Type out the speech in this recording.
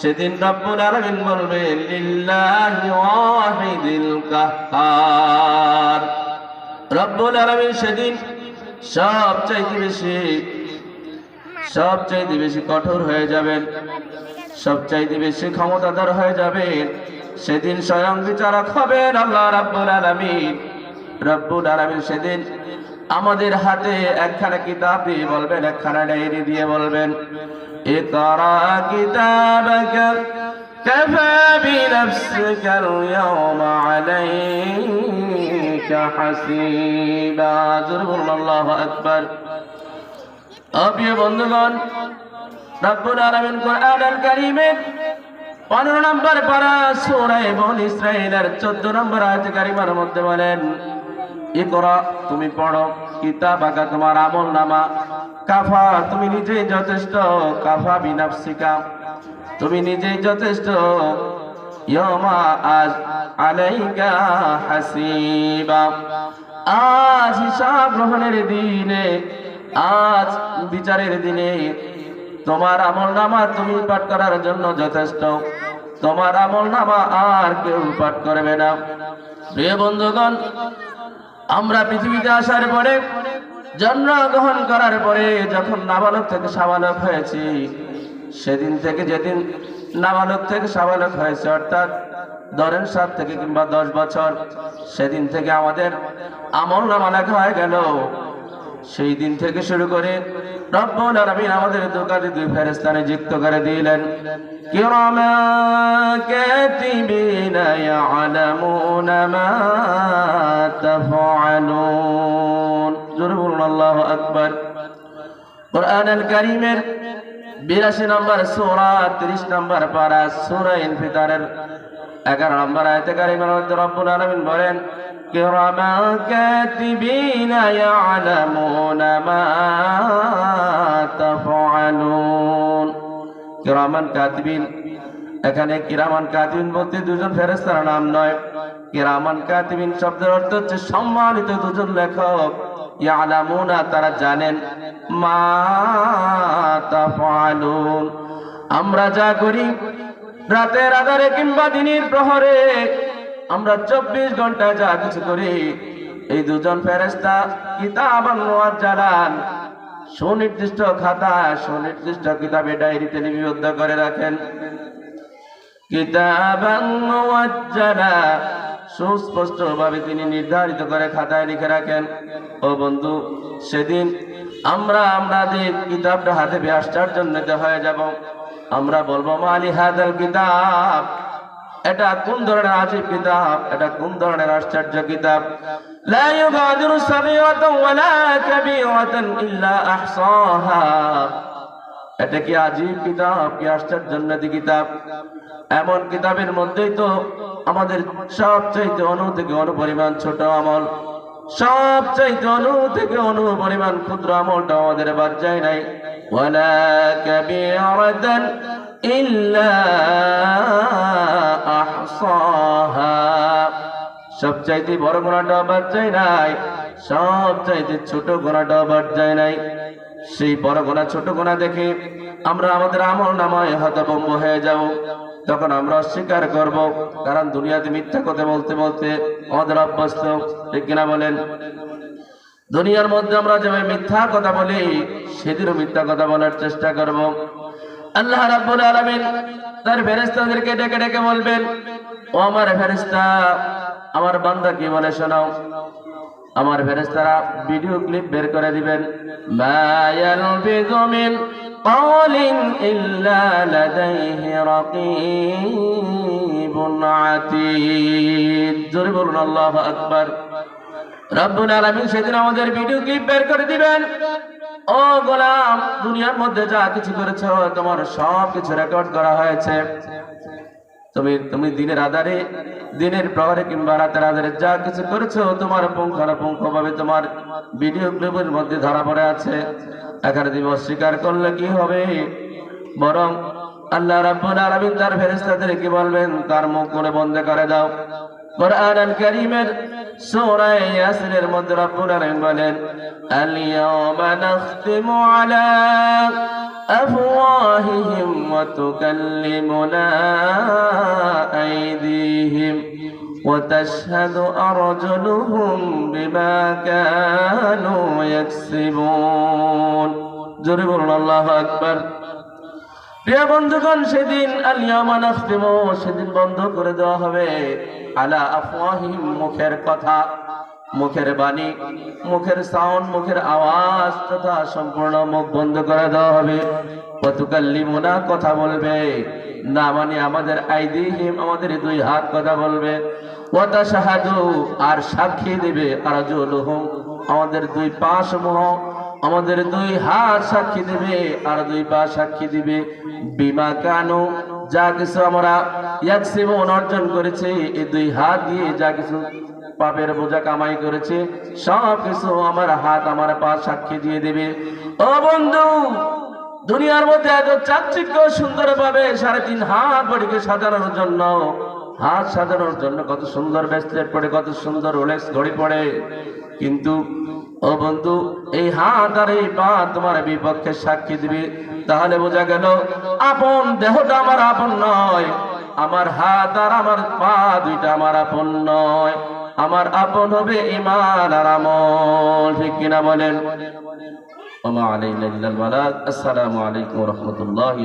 সেদিন রব্বুল আলামিন বলবেন, লিল্লাহি কাহ্হার রব্বুল আলামিন সেদিন সবচাইতে বেশি সবচাইতে বেশি কঠোর হয়ে যাবেন, সবচাইতে বেশি ক্ষমতাধর হয়ে যাবেন। সেদিন স্বয়ং বিচারক হবেন আল্লাহ রাব্বুল আলামিন। রব্বুল আলামিন সেদিন আমাদের হাতে একখানা কিতাব দিয়ে বলবেন একখানা ডায়েরি দিয়ে বলবেন اقرأ كتابك كفى بنفسك اليوم عليك حسيبا جرب الله أكبر অপ্রিয় বন্ধুগণ রব্বুল আলামিন কোরআন আল কারীমের 15 নম্বর পারা সূরা বনি ইসরাঈলের 14 নম্বর আয়াত কারিমার মধ্যে বলেন ইকরা তুমি পড়ো। কিতাব আকা তোমার আমল নামা। কাফা, তুমি নিজেই যথেষ্ট। কাফা বিনাফসিকা। তুমি নিজেই যথেষ্ট। ইয়মা আজ আলাইকা হাসিবা। আজ হিসাব গ্রহণের দিনে, আজ বিচারের দিনে তোমার আমল নামা তুমি পাঠ করার জন্য যথেষ্ট। তোমার আমল নামা আর কেউ পাঠ করবে না। প্রিয় বন্ধুগণ আমরা পৃথিবীতে আসার পরে, জন্মগ্রহণ করার পরে যখন নাবালক থেকে সাবালক হয়েছি, সেদিন থেকে যেদিন নাবালক থেকে সাবালক হয়েছে, অর্থাৎ ধরেন সাত থেকে কিংবা দশ বছর, সেদিন থেকে আমাদের আমল নামা লেখা হয়ে গেল। সেই দিন থেকে শুরু করে রব্বুল আলামিন আমাদের দোকানে দুই ফেরেশতানে যুক্ত করে দিলেন। কিরামা কাতিবিনা ইয়ালামুনা মা তাফআলুন। জোরে বলুন, আল্লাহু আকবার। কোরআন আল কারীমের 82 নম্বর সূরা 30 নম্বর পারা সূরা ইনফিতারের 11 নম্বর আয়াতে কারিমের মধ্যে রব্বুল আলামিন বলেন কিরামা কাতিবিনা ইয়ালামুনা মা তাফআলুন কিরামান কাতিবিন এখানে কিরামান কাতিবিন বলতে দুজন ফেরেশতার নাম নয়। কিরামান কাতিবিন শব্দের অর্থ হচ্ছে সম্মানিত দুজন লেখক। ইয়ালামুনা তারা জানেন মা আমরা যা করি রাতের আধারে কিংবা দিনের প্রহরে আমরা চব্বিশ ঘণ্টা যা কিছু করি, এই দুজন ফেরেস্তা কিতাব জানান সুনির্দিষ্ট খাতা, সুনির্দিষ্ট কিতাবে ডায়েরিতে লিপিবদ্ধ করে রাখেন। সুস্পষ্ট ভাবে তিনি নির্ধারিত করে খাতায় লিখে রাখেন। ও বন্ধু, সেদিন আমরা আমাদের কিতাবটা হাতে পেয়ে আশ্চর্যান্বিত হয়ে যাব। আমরা বলব, মালি হাদাল কিতাব? এটা কোন ধরনের আজীব কিতাব? এটা কোন ধরনের আশ্চর্য কিতাব? লা ইউগাদিরু সাগীরাতান ওয়ালা কাবীরাতান ইল্লা আহসাহা। এটা কি আজীব কিতাব? কি আশ্চর্যজনক কিতাব? এমন কিতাবের মধ্যেই তো আমাদের সবচাইতে অনু থেকে অনু পরিমাণ ছোট আমল। সবচাইতে অনু থেকে অনু পরিমাণ ক্ষুদ্র আমলটা আমাদের বাদ যায় নাই। ওয়ালা ইল্লা আহসাহা। সবচাইতে বড় গোনাটা বাদ যায় নাই, সবচাইতে ছোট গোনাটা বাদ যায় নাই। সেই বড় গোনা ছোট গোনা দেখে আমরা আমাদের আমল নামায় হতভম্ব হয়ে যাব। তখন আমরা অস্বীকার করব, কারণ দুনিয়াতে মিথ্যা কথা বলতে বলতে আমাদের অভ্যস্ত। ঠিক কিনা বলেন? দুনিয়ার মধ্যে আমরা যেভাবে মিথ্যা কথা বলি, সেদিনও মিথ্যা কথা বলার চেষ্টা করব। আল্লাহ রাব্বুল আলামিন তার ফেরেশতাদেরকে ডেকে ডেকে বলবেন ও আমার ফেরেশতা আমার বান্দা কি বলে শোনাও আমার ফেরেশতারা ভিডিও ক্লিপ বের করে দিবেন মা ইয়ালফিযু মিন قولٍ إلا لديه رقيب عتيد জোরে বলুন আল্লাহু আকবার রব্বুল আলামিন সেদিন আমাদের ভিডিও ক্লিপ বের করে দিবেন ও গোলাম, দুনিয়ার মধ্যে যা কিছু করেছ, তোমার সব কিছু রেকর্ড করা হয়েছে। তুমি তুমি দিনের আধারে, দিনের প্রহরে কিংবা রাতের আধারে যা কিছু করেছ, তোমার পুঙ্খানুপুঙ্খ ভাবে তোমার ভিডিও ক্লিপের মধ্যে ধরা পড়ে আছে। এখানে তুমি অস্বীকার করলে কি হবে? বরং আল্লাহ রাব্বুল আলামিন তার ফেরেশতাদেরকে বলবেন? তার মুখ করে বন্ধ করে দাও। কোরআন আল কারীমের সূরা ইয়াসিনের মধ্যে রব্বুল আলামিন বলেন আল ইয়াওমা নাখতিমু আলা أفواههم وتكلمنا أيديهم وتشهد أرجلهم بما كانوا يكسبون جرب الله أكبر প্রিয় বন্ধুগণ, সেদিন আলিয়ামা নাখতিম সেদিন বন্ধ করে দেওয়া হবে। আলা আফওয়াহিম মুখের কথা, মুখের বাণী, মুখের সাউন্ড মুখের আওয়াজ তথা সম্পূর্ণ মুখ বন্ধ করে দেওয়া হবে। পতুকাল্লিমুনা কথা বলবে। না মানে আমাদের আইদিহিম, আমাদের দুই হাত কথা বলবে। ওয়াতা শাহাদু আর সাক্ষী দেবে। আরজুলুহুম, আমাদের দুই পা সমূহ। আমাদের দুই হাত সাক্ষী দিবে আর দুই পা সাক্ষী দিবে। বিমা কানু, যা কিছু আমরা ইয়াকসিবুন অর্জন করেছে, এই দুই হাত দিয়ে যা কিছু পাপের বোঝা কামাই করেছে, সব কিছু আমার হাত, আমার পা সাক্ষী দিয়ে দেবে। ও বন্ধু, দুনিয়ার মধ্যে এত চাকচিক্য সুন্দর ভাবে সাড়ে তিন হাত বডিকে সাজানোর জন্য, হাত সাজানোর জন্য কত সুন্দর ব্রেসলেট পড়ে কত সুন্দর ওলেক্স ঘড়ি পড়ে কিন্তু ও বন্ধু, এই হাত আর এই পা তোমার বিপক্ষে সাক্ষী দিবে। তাহলে বোঝা গেল, আপন দেহটা আমার আপন নয়, আমার হাত আর আমার পা দুইটা আমার আপন নয়, আমার আপন হবে ইমান আর আমল। ঠিক কিনা বলেন? আসসালামু আলাইকুম রাহমাতুল্লাহি